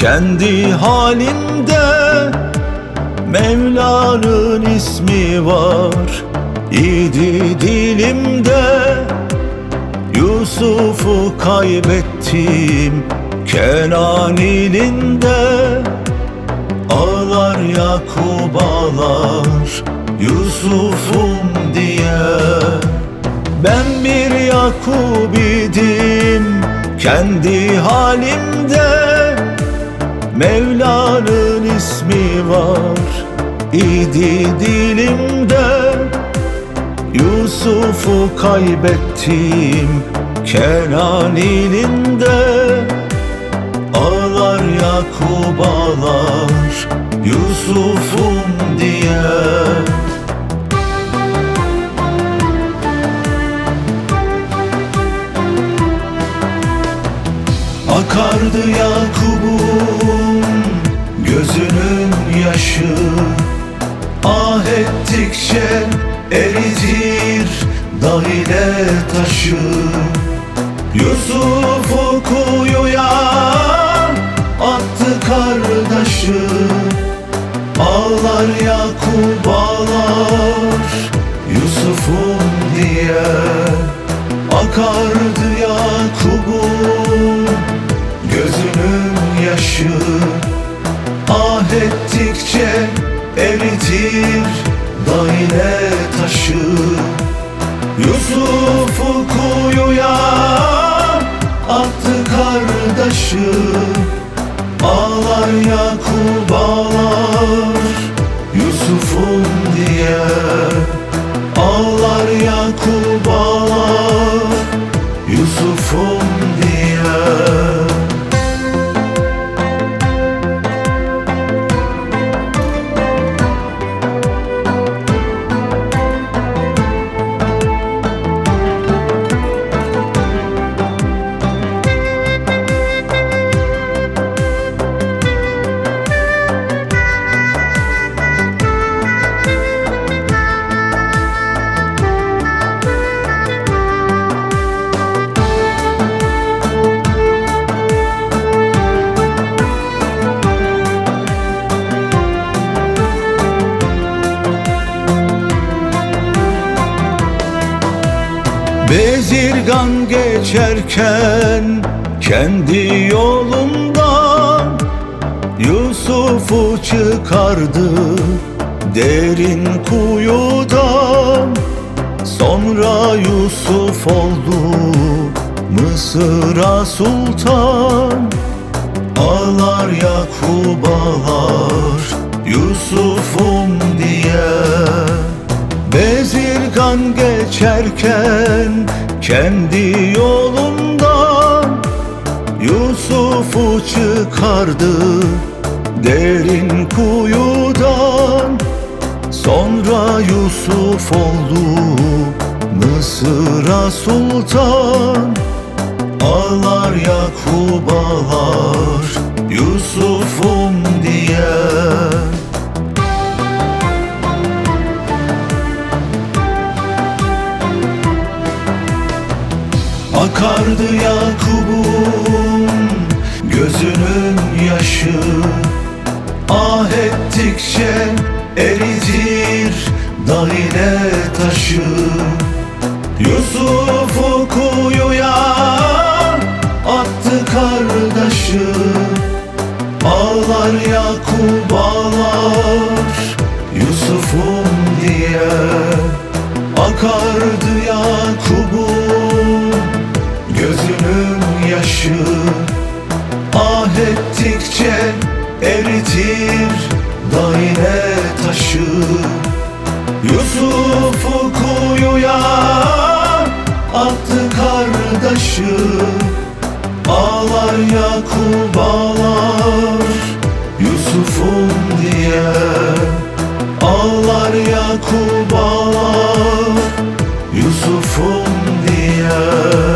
kendi halimde Mevla'nın ismi var. İdi dilimde Yusuf'u kaybettim. Kenan ilinde Ağlar Yakup ağlar. Yusuf'um diye. Ben bir Yakup idim Kendi halimde Mevla'nın ismi var. İdi dilimde Yusuf'u kaybettim Kenan ilinde. Ağlar Yakup ağlar Yusuf'um diye Akardı Yakup'un gözünün yaşı. Ah ettikçe eritir dahile taşı. Yusuf'u kuyuya attı kardeşı Ağlar Yakup ağlar Yusuf'um diye Akardı yaşı Ah ettikçe eritir daire taşı. Yusuf'u kuyuya attı kardeşı Ağlar Yakup ağlar Yusuf'um diye Bezirgan geçerken kendi yolundan Yusuf'u çıkardı derin kuyudan. Sonra Yusuf oldu Mısır'a sultan. Ağlar Yakup ağlar geçerken kendi yolundan Yusuf'u çıkardı derin kuyudan. Sonra Yusuf oldu Mısır'a sultan. Ağlar Yakup ağlar Yusuf'um diye Akardı Yakup'un gözünün yaşı. Ah ettikçe eritir daire taşı. Yusuf'u kuyuya attı kardeşı Ağlar Yakup ağlar Allah ettikçe eritir daire taşı. Yusuf'u kuyuya attı kardeşi. Ağlar Yakub ağlar Yusuf'um diye. Ağlar Yakub ağlar Yusuf'um diye.